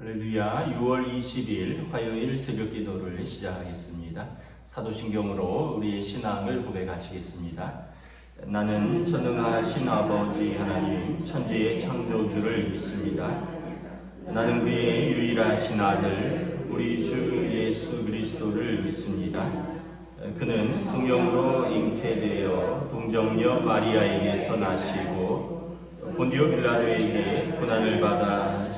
할렐루야 6월 20일 화요일 새벽 기도를 시작하겠습니다. 사도신경으로 우리의 신앙을 고백하시겠습니다. 나는 전능하신 아버지 하나님 천지의 창조주를 믿습니다. 나는 그의 유일하신 아들 우리 주 예수 그리스도를 믿습니다. 그는 성령으로 잉태되어 동정녀 마리아에게서 나시고 본디오 빌라도에게 고난을 받아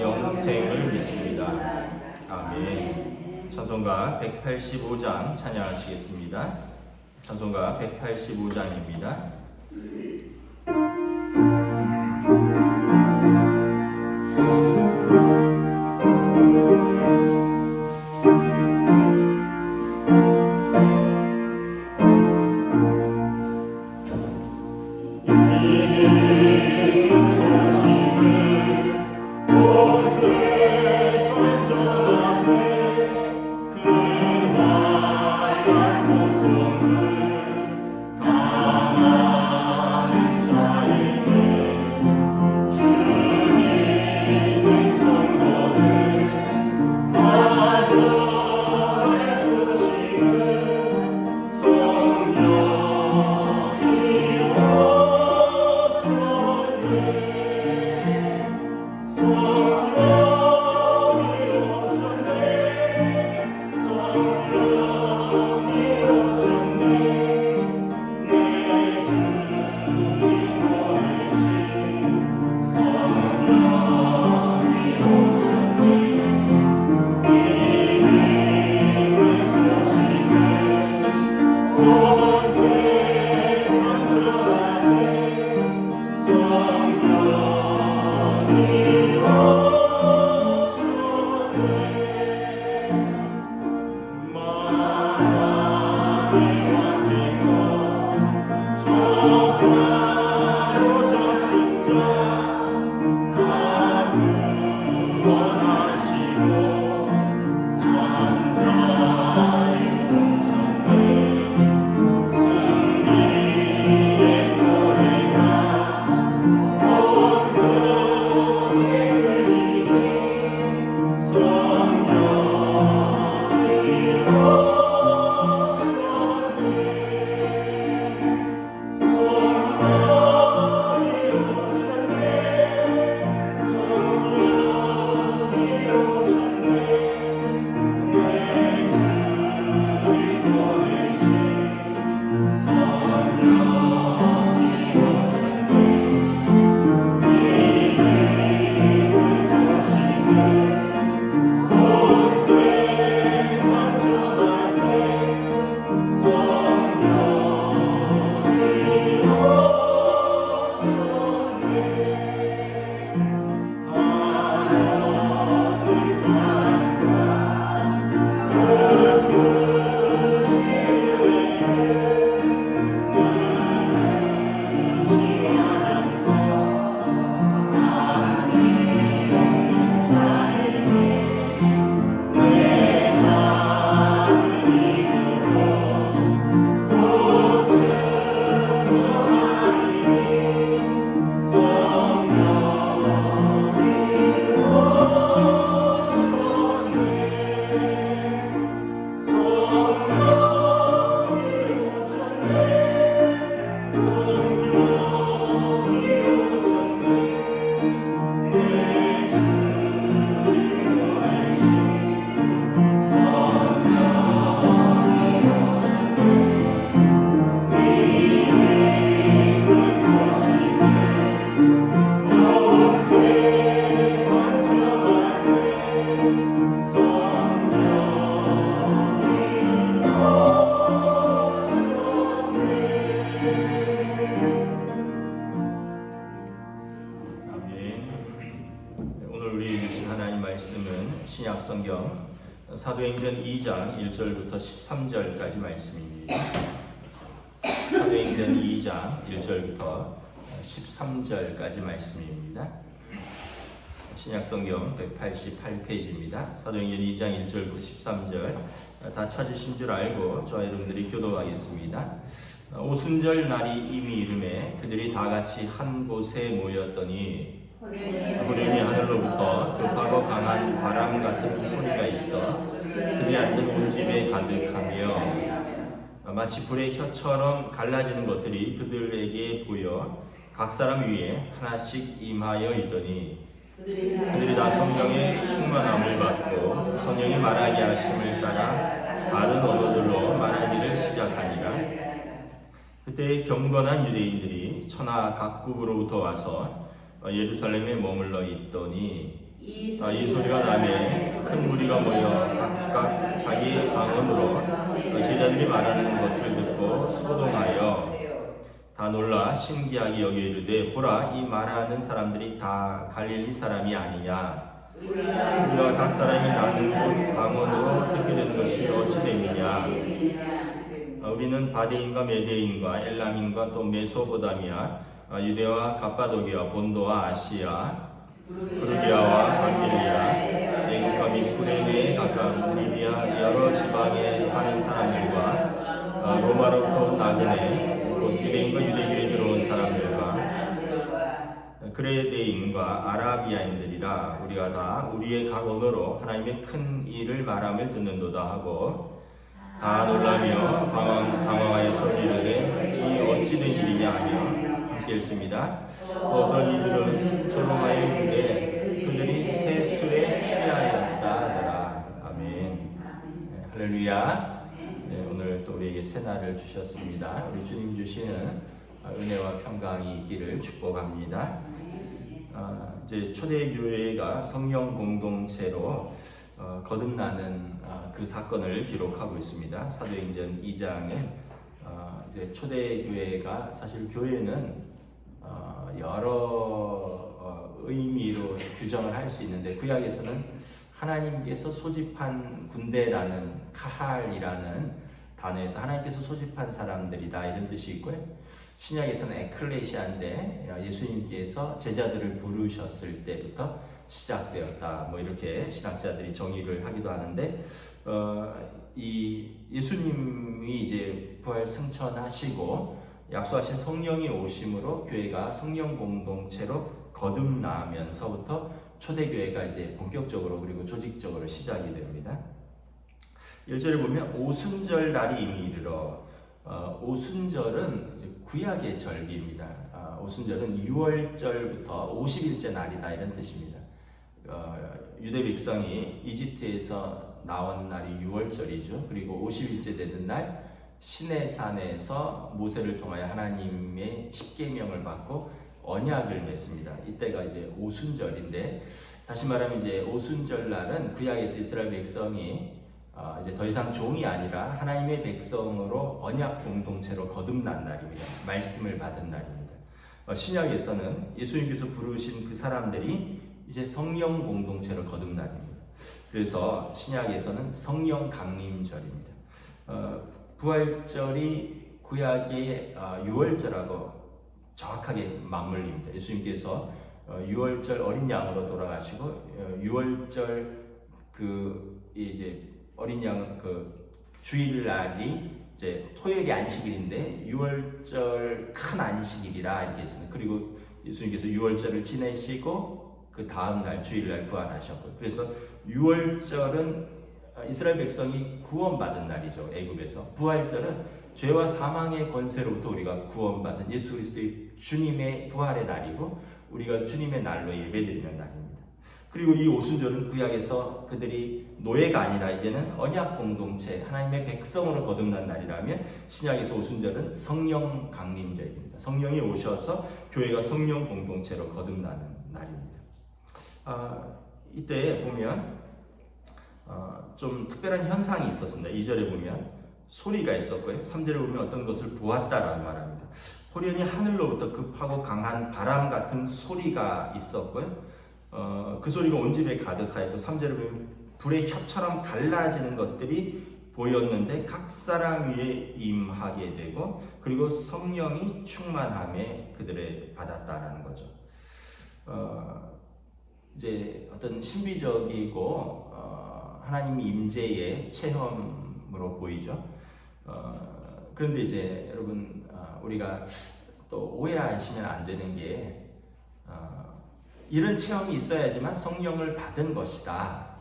영생을 믿습니다. 아멘. 찬송가 185장 찬양하시겠습니다. 찬송가 185장입니다. 사도행전 2장 1절부터 13절까지 말씀입니다. 신약 성경 188페이지입니다. 사도행전 2장 1절부터 13절 다 찾으신 줄 알고 저와 여러분들이 교도하겠습니다. 오순절 날이 이미 이름에 그들이 다 같이 한 곳에 모였더니 후련히 하늘로부터 급하고 강한 바람 같은 소리가 있어 그들이 앉은 온 집에 가득하며 마치 불의 혀처럼 갈라지는 것들이 그들에게 보여 각 사람 위에 하나씩 임하여 있더니 그들이 다 성령의 충만함을 받고 성령이 말하게 하심을 따라 다른 언어들로 말하기를 시작하니라. 그때 경건한 유대인들이 천하 각국으로부터 와서 예루살렘에 머물러 있더니 아, 이 소리가 나매 큰 무리가 모여 각각 자기 방언으로 제자들이 말하는 것을 듣고 소동하여 다 놀라 신기하게 여겨 이르되 보라 이 말하는 사람들이 다 갈릴리 사람이 아니냐? 우리가 각 사람이 나는 곳 방언으로 듣게 되는 것이 어찌 되느냐? 아, 우리는 바데인과 메데인과 엘람인과 또 메소보다미아 아, 유대와 갑바도기와 본도와 아시아 프루기아와 방빌리아 애국과 및 쿠레네에 가까운 리비아 여러 지방에 사는 사람들과 아, 로마로부터 온 나그네 곧 유대인과 유대교에 들어온 사람들과 그레데인과 아라비아인들이라 우리가 다 우리의 각 언어로 하나님의 큰 일을 말함을 듣는도다 하고 다 놀라며 방황, 방황하여서 이르되 이 어찌된 일이냐 하며 함께 읽습니다. 또 어떤 이들은 조롱하여 이르되 그들이 세수에 취하였다 하더라. 아멘. 네, 할렐루야. 네, 오늘 또 우리에게 새날을 주셨습니다. 우리 주님 주시는 은혜와 평강이 있기를 축복합니다. 아, 이제 초대교회가 성령 공동체로 어, 거듭나는 아, 그 사건을 기록하고 있습니다. 사도행전 2장에 어, 이제 초대교회가 사실 교회는 어, 여러 어, 의미로 규정을 할 수 있는데 구약에서는 하나님께서 소집한 군대라는 카할이라는 단어에서 하나님께서 소집한 사람들이다 이런 뜻이 있고요. 신약에서는 에클레시아인데 예수님께서 제자들을 부르셨을 때부터 시작되었다. 뭐 이렇게 신학자들이 정의를 하기도 하는데 어, 이 예수님이 이제 부활 승천하시고 약속하신 성령이 오심으로 교회가 성령 공동체로 거듭나면서부터 초대교회가 이제 본격적으로 그리고 조직적으로 시작이 됩니다. 1절에 보면 오순절 날이 이미 이르러 어, 오순절은 구약의 절기입니다. 아, 오순절은 6월절부터 50일째 날이다 이런 뜻입니다. 어, 유대 백성이 이집트에서 나온 날이 6월절이죠. 그리고 50일째 되는 날 시내산에서 모세를 통하여 하나님의 십계명을 받고 언약을 맺습니다. 이때가 이제 오순절인데 다시 말하면 이제 오순절 날은 구약에서 이스라엘 백성이 어, 이제 더 이상 종이 아니라 하나님의 백성으로 언약 공동체로 거듭난 날입니다. 말씀을 받은 날입니다. 어, 신약에서는 예수님께서 부르신 그 사람들이 이제 성령 공동체로 거듭날입니다. 그래서 신약에서는 성령 강림절입니다. 어, 부활절이 구약의 어, 6월절하고 정확하게 맞물립니다. 예수님께서 어, 6월절 어린 양으로 돌아가시고 어, 6월절 그 이제 어린 양은 그 주일날이 이제 토요일이 안식일인데 6월절 큰 안식일이라 이렇게 했습니다. 그리고 예수님께서 6월절을 지내시고 그 다음 날 주일날 부활하셨고 그래서 6월절은 이스라엘 백성이 구원받은 날이죠. 애굽에서 부활절은 죄와 사망의 권세로부터 우리가 구원받은 예수 그리스도의 주님의 부활의 날이고 우리가 주님의 날로 예배드리는 날입니다. 그리고 이 오순절은 구약에서 그들이 노예가 아니라 이제는 언약 공동체 하나님의 백성으로 거듭난 날이라면 신약에서 오순절은 성령 강림절입니다. 성령이 오셔서 교회가 성령 공동체로 거듭나는 날입니다. 아, 이때 보면 어, 좀 특별한 현상이 있었습니다. 2절에 보면 소리가 있었고요. 3절에 보면 어떤 것을 보았다라는 말합니다. 호련히 하늘로부터 급하고 강한 바람 같은 소리가 있었고요. 어, 그 소리가 온 집에 가득하였고 3절에 보면 불의 혀처럼 갈라지는 것들이 보였는데 각 사람 위에 임하게 되고 그리고 성령이 충만함에 그들의 받았다라는 거죠. 어, 이제 어떤 신비적이고 어, 하나님 임재의 체험으로 보이죠. 어, 그런데 이제 여러분 어, 우리가 또 오해하시면 안 되는 게 어, 이런 체험이 있어야지만 성령을 받은 것이다.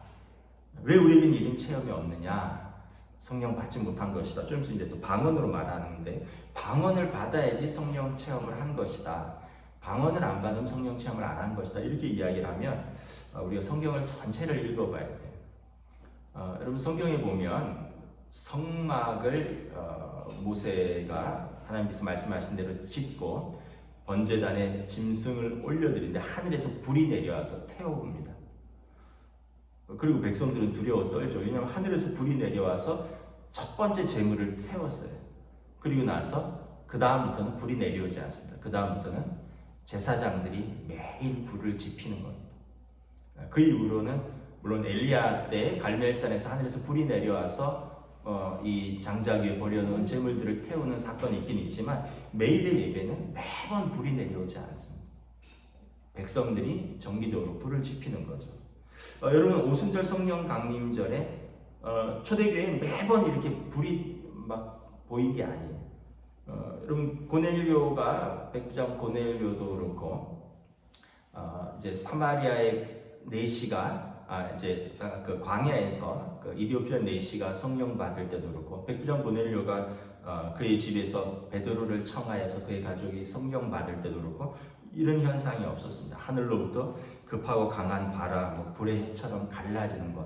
왜 우리에겐 이런 체험이 없느냐? 성령 받지 못한 것이다. 좀 이제 또 방언으로 말하는데 방언을 받아야지 성령 체험을 한 것이다. 방언을 안 받으면 성령 체험을 안 한 것이다. 이렇게 이야기를 하면 어, 우리가 성경을 전체를 읽어봐야 돼요. 어, 여러분 성경에 보면 성막을 어, 모세가 하나님께서 말씀하신 대로 짓고 번제단에 짐승을 올려드리는데 하늘에서 불이 내려와서 태워봅니다. 그리고 백성들은 두려워 떨죠. 왜냐하면 하늘에서 불이 내려와서 첫 번째 재물을 태웠어요. 그리고 나서 그 다음부터는 불이 내려오지 않습니다. 그 다음부터는 제사장들이 매일 불을 지피는 겁니다. 그 이후로는 물론 엘리야 때 갈멜산에서 하늘에서 불이 내려와서 어, 이 장작 위에 버려놓은 재물들을 태우는 사건이 있긴 있지만 매일의 예배는 매번 불이 내려오지 않습니다. 백성들이 정기적으로 불을 지피는 거죠. 어, 여러분 오순절 성령 강림절에 어, 초대교회에 매번 이렇게 불이 막 보이는 게 아니에요. 어, 여러분 고넬료가 백부장 고넬료도 그렇고 어, 이제 사마리아의 네시가 아, 이제 그 광야에서 그 이디오피아 네시가 성령 받을 때도 그렇고 백부장 고넬료가 어, 그의 집에서 베드로를 청하여서 그의 가족이 성령 받을 때도 그렇고 이런 현상이 없었습니다. 하늘로부터 급하고 강한 바람, 뭐 불의 해처럼 갈라지는 것.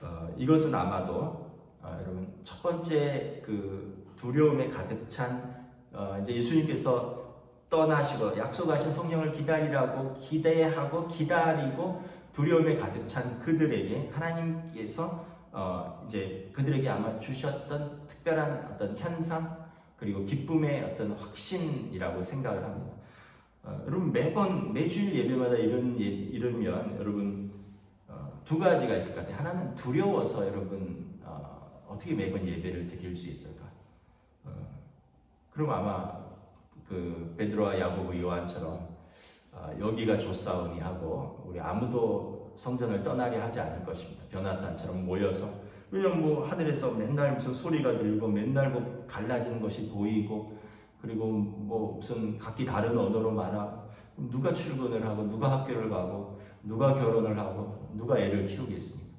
어, 이것은 아마도 어, 여러분 첫 번째 그 두려움에 가득 찬 어, 이제 예수님께서 떠나시고 약속하신 성령을 기다리라고 기대하고 기다리고 두려움에 가득 찬 그들에게 하나님께서 어, 이제 그들에게 아마 주셨던 특별한 어떤 현상 그리고 기쁨의 어떤 확신이라고 생각을 합니다. 어, 여러분 매번 매주일 예배마다 이런 예, 이러면 여러분 어, 두 가지가 있을 것 같아요. 하나는 두려워서 여러분 어, 어떻게 매번 예배를 드릴 수 있을까? 어, 그럼 아마 그 베드로와 야고보 요한처럼 어, 여기가 좋사오니 하고 우리 아무도 성전을 떠나려 하지 않을 것입니다. 변화산처럼 모여서 왜냐면 뭐 하늘에서 맨날 무슨 소리가 들리고 맨날 뭐 갈라지는 것이 보이고 그리고 뭐 무슨 각기 다른 언어로 말하고 누가 출근을 하고 누가 학교를 가고 누가 결혼을 하고 누가 애를 키우겠습니까?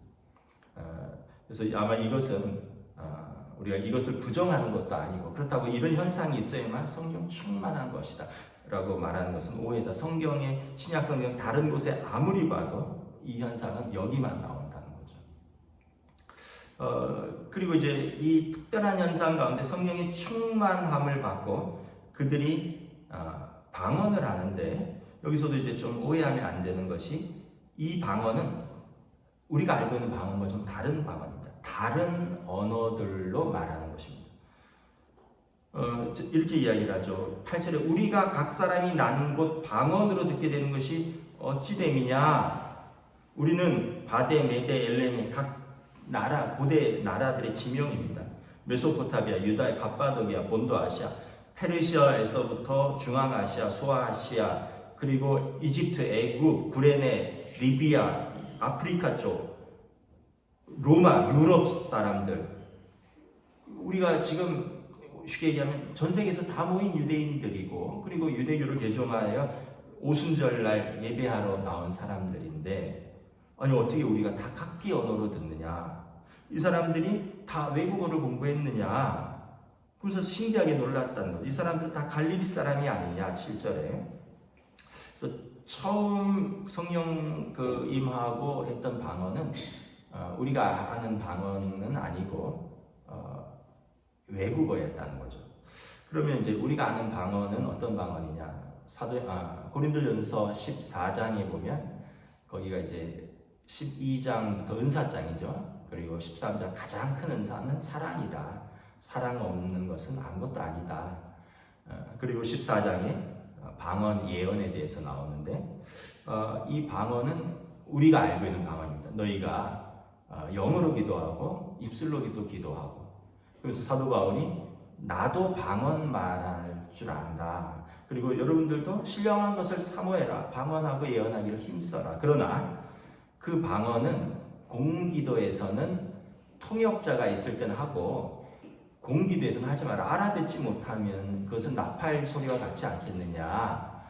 어, 그래서 아마 이것은 어, 우리가 이것을 부정하는 것도 아니고 그렇다고 이런 현상이 있어야만 성령 충만한 것이다 라고 말하는 것은 오해다 성경의 신약 성경 다른 곳에 아무리 봐도 이 현상은 여기만 나온다는 거죠. 어, 그리고 이제 이 특별한 현상 가운데 성령의 충만함을 받고 그들이 아, 방언을 하는데 여기서도 이제 좀 오해하면 안 되는 것이 이 방언은 우리가 알고 있는 방언과 좀 다른 방언입니 다. 다른 언어들로 말하는 것입니다. 어, 이렇게 이야기를 하죠. 8절에 우리가 각 사람이 난 곳 방언으로 듣게 되는 것이 어찌 됨이냐? 우리는 바데, 메데, 엘레미 각 나라 고대 나라들의 지명입니다. 메소포타미아, 유다, 갑바도기아, 본도 아시아, 페르시아에서부터 중앙아시아, 소아시아, 그리고 이집트, 애굽, 구레네, 리비아, 아프리카 쪽, 로마, 유럽 사람들. 우리가 지금 쉽게 얘기하면 전 세계에서 다 모인 유대인들이고, 그리고 유대교를 개종하여 오순절날 예배하러 나온 사람들인데, 아니 어떻게 우리가 다 각기 언어로 듣느냐? 이 사람들이 다 외국어를 공부했느냐? 그래서 신기하게 놀랐다는 거죠. 이 사람들 다 갈릴리 사람이 아니냐? 7절에. 그래서 처음 성령 그 임하고 했던 방언은 어, 우리가 아는 방언은 아니고 어, 외국어였다는 거죠. 그러면 이제 우리가 아는 방언은 어떤 방언이냐? 사도 아, 고린도전서 14장에 보면 거기가 이제 12장부터 은사장이죠. 그리고 13장 가장 큰 은사는 사랑이다. 사랑 없는 것은 아무것도 아니다. 어, 그리고 14장에 어, 방언 예언에 대해서 나오는데 어, 이 방언은 우리가 알고 있는 방언입니다. 너희가 어, 영어로 기도하고 입술로 기도 기도하고 그래서 사도 바울이 나도 방언 말할 줄 안다. 그리고 여러분들도 신령한 것을 사모해라. 방언하고 예언하기를 힘써라. 그러나 그 방언은 공기도에서는 통역자가 있을 때는 하고 공기도에서는 하지 마라. 알아듣지 못하면 그것은 나팔 소리와 같지 않겠느냐.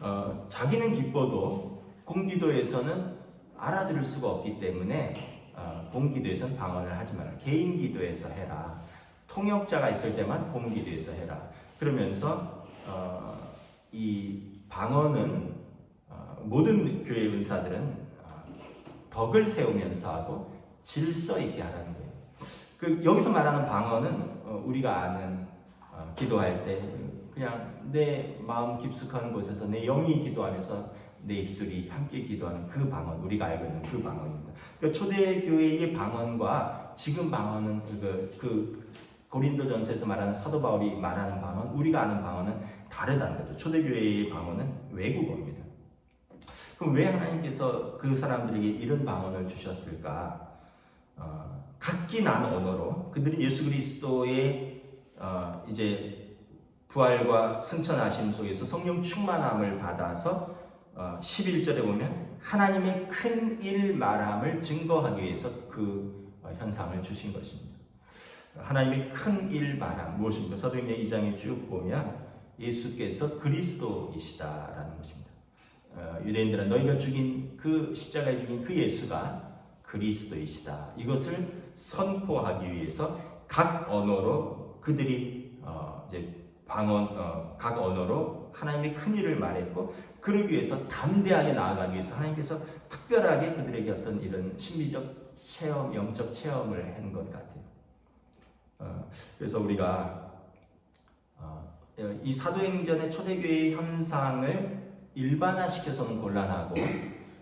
어, 자기는 기뻐도 공기도에서는 알아들을 수가 없기 때문에 어, 공기도에서는 방언을 하지 마라. 개인 기도에서 해라. 통역자가 있을 때만 공기도에서 해라. 그러면서 어, 이 방언은 어, 모든 교회 은사들은 어, 덕을 세우면서 하고 질서 있게 하라는 거예요. 그 여기서 말하는 방언은 어, 우리가 아는 어, 기도할 때 그냥 내 마음 깊숙한 곳에서 내 영이 기도하면서 내 입술이 함께 기도하는 그 방언 우리가 알고 있는 그 방언입니다. 그러니까 초대교회의 방언과 지금 방언은 그, 그 고린도전서에서 말하는 사도 바울이 말하는 방언 우리가 아는 방언은 다르다는 거죠. 초대교회의 방언은 외국어입니다. 그럼 왜 하나님께서 그 사람들에게 이런 방언을 주셨을까? 어, 각기 난 언어로 그들이 예수 그리스도의 어, 이제 부활과 승천하심 속에서 성령 충만함을 받아서 어, 11절에 보면 하나님의 큰 일 말함을 증거하기 위해서 그 어, 현상을 주신 것입니다. 하나님의 큰 일 말함 무엇입니까? 사도행전 2장에 쭉 보면 예수께서 그리스도이시다라는 것입니다. 어, 유대인들은 너희가 죽인 그 십자가에 죽인 그 예수가 그리스도이시다. 이것을 선포하기 위해서 각 언어로 그들이 어, 이제 방언 어, 각 언어로 하나님의 큰 일을 말했고 그러기 위해서 담대하게 나아가기 위해서 하나님께서 특별하게 그들에게 어떤 이런 심리적 체험, 영적 체험을 한 것 같아요. 어, 그래서 우리가 어, 이 사도행전의 초대교회의 현상을 일반화시켜서는 곤란하고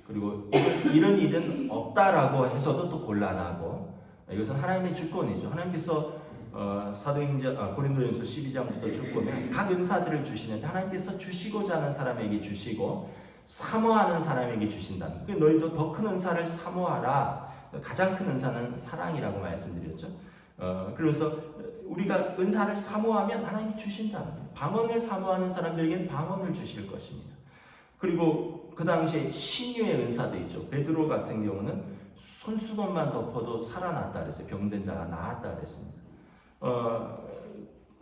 그리고 이런 일은 없다라고 해서도 또 곤란하고 이것은 하나님의 주권이죠. 하나님께서 어, 사도행전 아, 고린도전서 12장부터 쭉 보면 각 은사들을 주시는데 하나님께서 주시고자 하는 사람에게 주시고 사모하는 사람에게 주신다는. 그 너희도 더 큰 은사를 사모하라. 가장 큰 은사는 사랑이라고 말씀드렸죠. 어, 그래서 우리가 은사를 사모하면 하나님이 거예요. 방언을 사모하는 사람들에게는 방언을 주실 것입니다. 그리고 그 당시에 신유의 은사도 있죠. 베드로 같은 경우는 손수건만 덮어도 살아났다 그랬어요. 병든 자가 나았다 그랬습니다. 어,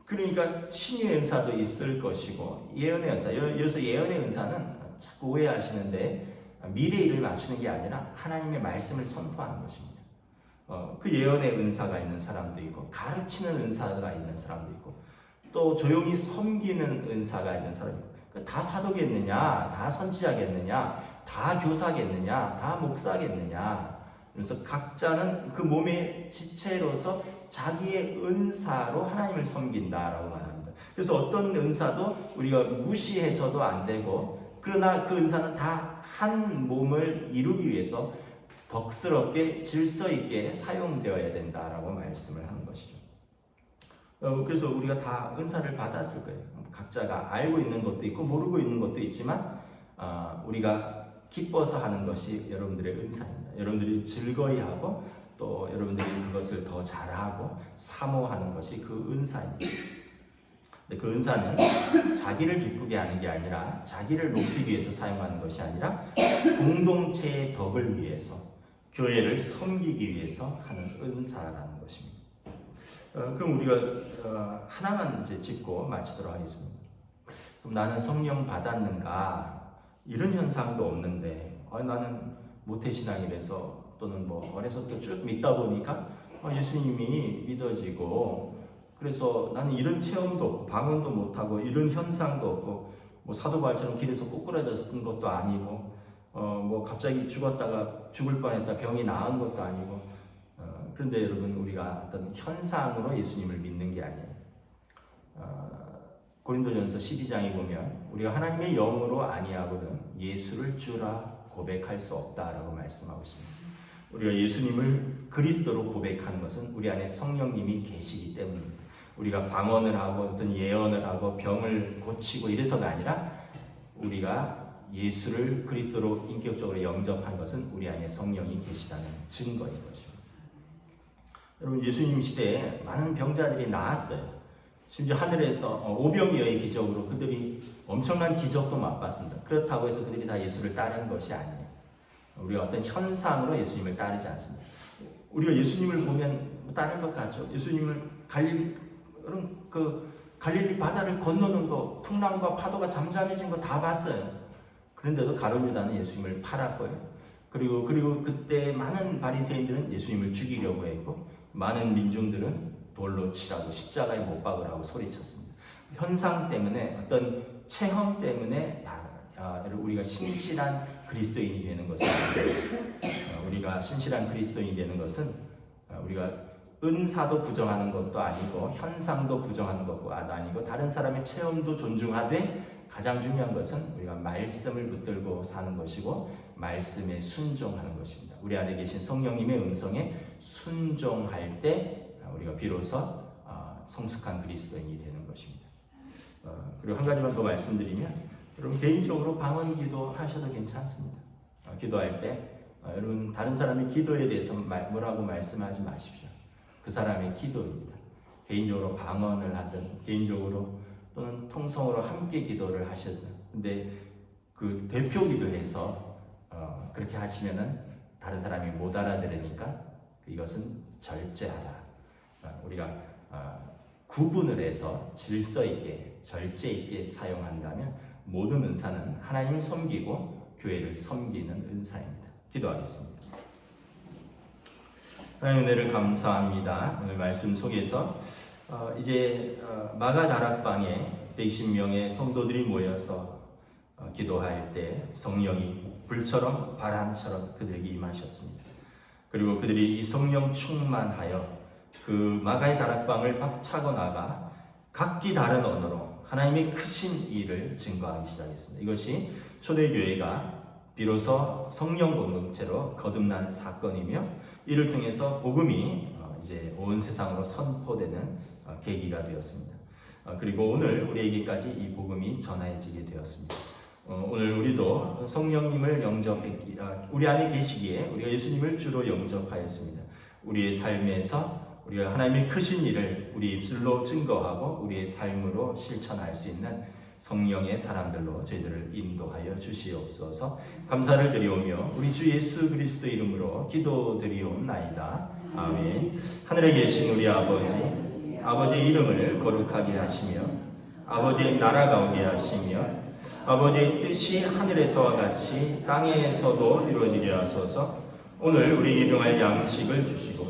그러니까 신유의 은사도 있을 것이고 예언의 은사. 여기서 예언의 은사는 자꾸 오해하시는데 미래 일을 맞추는 게 아니라 하나님의 말씀을 선포하는 것입니다. 어, 그 예언의 은사가 있는 사람도 있고 가르치는 은사가 있는 사람도 있고 또 조용히 섬기는 은사가 있는 사람이 있고 그러니까 다 사도겠느냐, 다 선지자겠느냐, 다 교사겠느냐, 다 목사겠느냐. 그래서 각자는 그 몸의 지체로서 자기의 은사로 하나님을 섬긴다라고 말합니다. 그래서 어떤 은사도 우리가 무시해서도 안 되고, 그러나 그 은사는 다 한 몸을 이루기 위해서 덕스럽게 질서 있게 사용되어야 된다라고 말씀을 하는 것이죠. 어, 그래서 우리가 다 은사를 받았을 거예요. 각자가 알고 있는 것도 있고 모르고 있는 것도 있지만 어, 우리가 기뻐서 하는 것이 여러분들의 은사입니다. 여러분들이 즐거이 하고 또 여러분들이 그것을 더 잘하고 사모하는 것이 그 은사입니다. 근데 그 은사는 자기를 기쁘게 하는 게 아니라 자기를 높이기 위해서 사용하는 것이 아니라 공동체의 덕을 위해서 교회를 섬기기 위해서 하는 은사라는 것입니다. 어, 그럼 우리가 어, 하나만 이제 짚고 마치도록 하겠습니다. 그럼 나는 성령 받았는가? 이런 현상도 없는데 어, 나는 모태신앙이라서 또는 뭐 어려서부터 쭉 믿다 보니까 어, 예수님이 믿어지고 그래서 나는 이런 체험도 없고 방언도 못하고 이런 현상도 없고 뭐 사도 바울처럼 길에서 꼬꾸라졌던 것도 아니고 어 뭐 갑자기 죽었다가 죽을 뻔했다 병이 나은 것도 아니고 어 그런데 여러분 우리가 어떤 현상으로 예수님을 믿는 게 아니에요. 어 고린도전서 12장에 보면 우리가 하나님의 영으로 아니하거든 예수를 주라 고백할 수 없다라고 말씀하고 있습니다. 우리가 예수님을 그리스도로 고백하는 것은 우리 안에 성령님이 계시기 때문입니다. 우리가 방언을 하고 어떤 예언을 하고 병을 고치고 이래서가 아니라 우리가 예수를 그리스도로 인격적으로 영접한 것은 우리 안에 성령이 계시다는 증거인 것입니다. 여러분 예수님 시대에 많은 병자들이 나았어요. 심지어 하늘에서 어, 오병이어의 기적으로 그들이 엄청난 기적도 맛봤습니다. 그렇다고 해서 그들이 다 예수를 따른 것이 아니에요. 우리가 어떤 현상으로 예수님을 따르지 않습니다. 우리가 예수님을 보면 따를 것 같죠. 예수님을 갈릴리 그 갈릴리 바다를 건너는 거, 풍랑과 파도가 잠잠해진 거 다 봤어요. 그런데도 가룟유다는 예수님을 팔았고요. 그리고 그리고 그때 많은 바리새인들은 예수님을 죽이려고 했고 많은 민중들은 돌로 치라고 십자가에 못 박으라고 소리쳤습니다. 현상 때문에 어떤 체험 때문에 다 아, 우리가 신실한 그리스도인이 되는 것은 어, 우리가 신실한 그리스도인이 되는 것은 어, 우리가 은사도 부정하는 것도 아니고 현상도 부정하는 것도 아니고 다른 사람의 체험도 존중하되 가장 중요한 것은 우리가 말씀을 붙들고 사는 것이고 말씀에 순종하는 것입니다. 우리 안에 계신 성령님의 음성에 순종할 때 우리가 비로소 어, 성숙한 그리스도인이 되는 것입니다. 어, 그리고 한 가지만 더 말씀드리면 여러분 개인적으로 방언 기도 하셔도 괜찮습니다. 어, 기도할 때 여러분 다른 사람의 기도에 대해서 뭐라고 말씀하지 마십시오. 그 사람의 기도입니다. 개인적으로 방언을 하든 개인적으로 또는 통성으로 함께 기도를 하셨든 근데 그 대표 기도에서 어, 그렇게 하시면은 다른 사람이 못 알아들으니까 이것은 절제하라. 어, 우리가 어, 구분을 해서 질서 있게 절제 있게 사용한다면 모든 은사는 하나님을 섬기고 교회를 섬기는 은사입니다. 기도하겠습니다. 하나님 은혜를 감사합니다. 오늘 말씀 속에서 어, 이제 어, 마가 다락방에 120명의 성도들이 모여서 어, 기도할 때 성령이 불처럼 바람처럼 그들에게 임하셨습니다. 그리고 그들이 이 성령 충만하여 그 마가의 다락방을 박차고 나가 각기 다른 언어로 하나님의 크신 일을 증거하기 시작했습니다. 이것이 초대교회가 비로소 성령 공동체로 거듭난 사건이며 이를 통해서 복음이 어, 이제 온 세상으로 선포되는 어, 계기가 되었습니다. 어, 그리고 오늘 우리에게까지 이 복음이 전해지게 되었습니다. 오늘 우리도 성령님을 영접했기, 아, 우리 안에 계시기에 우리가 예수님을 주로 영접하였습니다. 우리의 삶에서 우리가 하나님의 크신 일을 우리 입술로 증거하고 우리의 삶으로 실천할 수 있는 성령의 사람들로 저희들을 인도하여 주시옵소서. 감사를 드리오며 우리 주 예수 그리스도 이름으로 기도드리옵나이다. 아멘. 하늘에 계신 우리 아버지, 아버지의 이름을 거룩하게 하시며 아버지의 나라가 오게 하시며 아버지의 뜻이 하늘에서와 같이 땅에서도 이루어지게 하소서. 오늘 우리 일용할 양식을 주시고